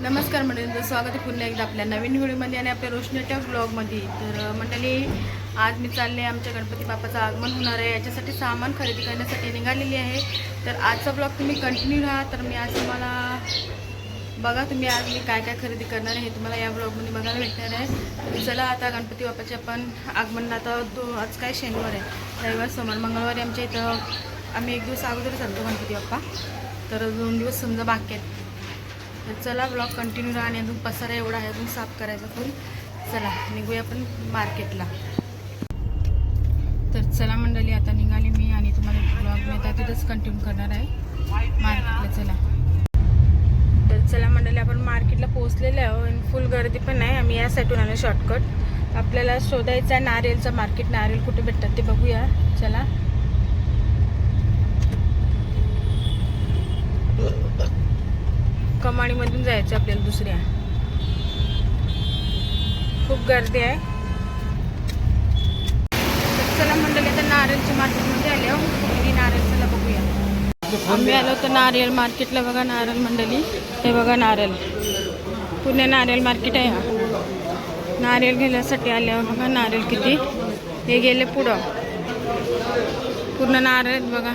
नमस्कार मंडळी स्वागत आहे पुन्हा एकदा आपल्या नवीन व्हिडिओमध्ये आणि आपल्या रोशनी ब्लॉगमध्ये. तर मंडळी आज मी चालले आमच्या गणपती बाप्पाचं आगमन होणार आहे. याच्यासाठी सामान खरेदी करण्यासाठी निघालेली आहे. तर आजचा ब्लॉग तुम्ही कंटिन्यू राहा. तर मी आज तुम्हाला बघा तुम्ही आज मी काय काय खरेदी करणार आहे हे तुम्हाला या ब्लॉगमध्ये बघायला भेटणार आहे. चला आता गणपती बाप्पाचे आपण आगमन. आता दो आज काय शनिवार आहे. रविवार सोमवार मंगळवारी आमच्या इथं आम्ही एक दिवस अगोदर चालतो गणपती बाप्पा. तर दोन दिवस समजा बाकी आहेत. तर चला ब्लॉग कंटिन्यू राहा आणि अजून पसारा एवढा आहे अजून साफ करायचा पण चला निघूया आपण मार्केटला तर चला मंडळी आता निघाली मी आणि तुम्हाला ब्लॉग मी आता तिथंच कंटिन्यू करणार आहे. मार्केटला चला. तर चला मंडळी आपण मार्केटला पोहोचलेले आहो आणि फुल गर्दी पण आहे. आम्ही या साईडून आलो शॉर्टकट आपल्याला शोधायचं आहे नारियलचं मार्केट नारियल कुठे भेटतात ते बघूया. चला. कमाणीमधून जायचं आपल्याला दुसऱ्या. खूप गर्दी आहे. चला मंडळी आता नारळच्या मार्केटमध्ये आले हो. नारळ चला बघूया. आम्ही आलो तर नारळ मार्केटला बघा नारळ मंडळी. हे बघा नारळ. पुणे नारळ मार्केट आहे हा. नारळ घेण्यासाठी आले बघा नारळ किती. हे गेले पुढं. पूर्ण नारळ बघा.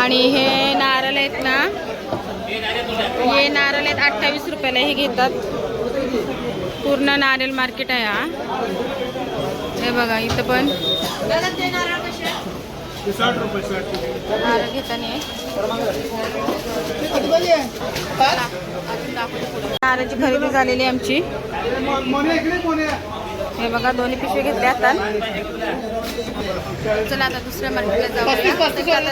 आणि हे नारळ आहेत ना हे नारळ आहेत अठ्ठावीस रुपयाला हे घेतात. पूर्ण नारळ मार्केट आहे हा. हे बघा इथं पण. नारळ घेताना नारळाची खरेदी झालेली आहे आमची. हे बघा दोन्ही पिशवी घेतले आता. चला आता दुसऱ्या मार्केटला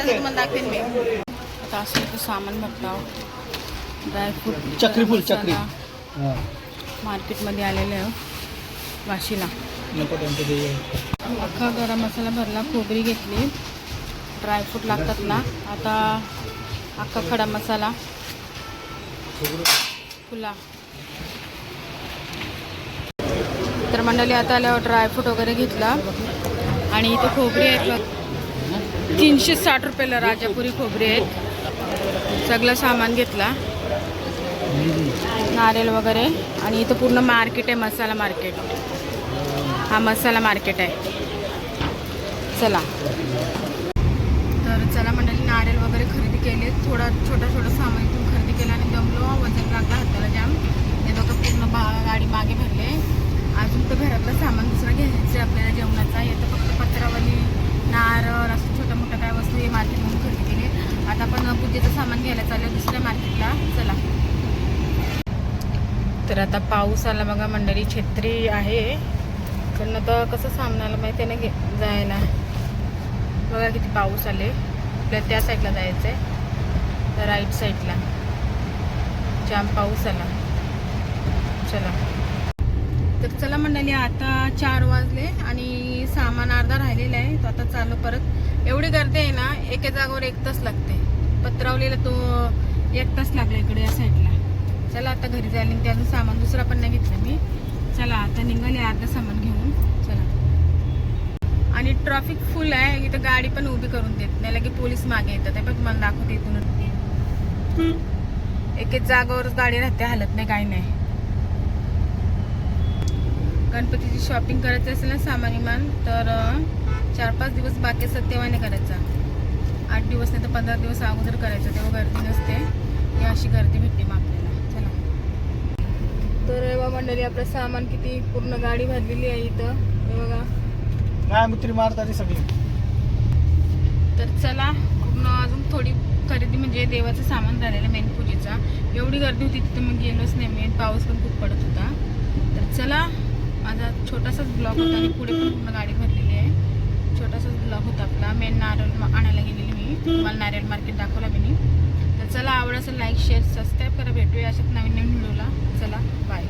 तुम्हाला दाखवेन मी. आता असं इथं सामान बघता. ड्रायफ्रूट चक्री फुल, चक्री. मार्केटमध्ये आलेलं आहे वाशीला. त्यांचं ते अख्खा गरम मसाला भरला खोबरी घेतली. ड्रायफ्रूट लागतात ना. आता अख्खा खडा मसाला. फुला. तर मंडळी आता आल्यावर ड्रायफ्रूट वगैरे घेतला. आणि इथं खोबरी आहेत बघ. तीनशे साठ रुपयाला राजापुरी खोबरी आहेत. सगळं सामान घेतला. नारेल वगैरे. आणि इथं पूर्ण मार्केट आहे मसाला मार्केट. हा मसाला मार्केट आहे. चला. तर चला मंडळी नारेल वगैरे खरेदी केले थोडा छोटा छोटा सामान इथून खरेदी केला आणि दमलो. वजन लागला हाताला जाम. हे बघा पूर्ण बा गाडी मागे भरले अजून तर घरातलं सामान दुसरं घ्यायचं आहे आपल्याला जेवणाचा हे तर फक्त पत्रावली नारळ असं छोटं मोठं काय वस्तू हे मार्केटमधून खरेदी केले आता आपण पूजेचं सामान घ्यायला चाललं दुसऱ्या मार्केटला. चला. तर आता पाऊस आला बघा मंडळी छत्री आहे. पण आता कसं सामनाला माहिती आहे ना घे जायला. बघा किती पाऊस आले. आपल्याला त्या साईडला जायचं आहे तर राईट साईडला जाम पाऊस आला. चला. तर चला मंडळी आता चार वाजले आणि सामान अर्धा राहिलेला आहे. तो आता चालू परत. एवढी गर्दी आहे ना एके जागेवर एक तास लागते. पत्रावलेला तो एक तास लागला इकडे या साईडला. चला आता घरी जायला आणि त्याचं सामान दुसरा पण नाही घेतलं मी. चला आता निघाले अर्धा सामान घेऊन. चला. आणि ट्रॅफिक फुल आहे. इथं गाडी पण उभी करून देत नाही. लगे पोलीस मागे येतात. ते पण तुम्हाला दाखवते इथून. एक एक जागावरच गाडी राहते. हालत नाही काही नाही. गणपतीची शॉपिंग करायची असेल ना सामान इमान तर चार पाच दिवस बाकी असतात तेव्हा नाही करायचा. आठ दिवस नाही तर पंधरा दिवस अगोदर करायचं तेव्हा गर्दी नसते. ही अशी गर्दी भेटते मग आपल्याला. चला. तर बघा मंडळी आपलं सामान किती पूर्ण गाडी भरलेली आहे इथं. हे बघा. काय मित्री मारतात सगळी? तर चला पूर्ण अजून थोडी खरेदी म्हणजे देवाचं सामान झालेलं मेन पूजेचा. एवढी गर्दी होती तिथे मग गेलोच नाही मेन पाऊस पण खूप पडत होता. तर चला माझा छोटासाच ब्लॉग होता आणि पुढे पण पूर्ण गाडी भरलेली आहे. छोटासाच ब्लॉग होता. आपला नारळ आणायला गेलेली मी. तुम्हाला नारियल मार्केट दाखवला मी तर चला आवड असेल लाईक शेअर सबस्क्राईब करा. भेटूया अशात नवीन नवीन व्हिडिओला चला बाय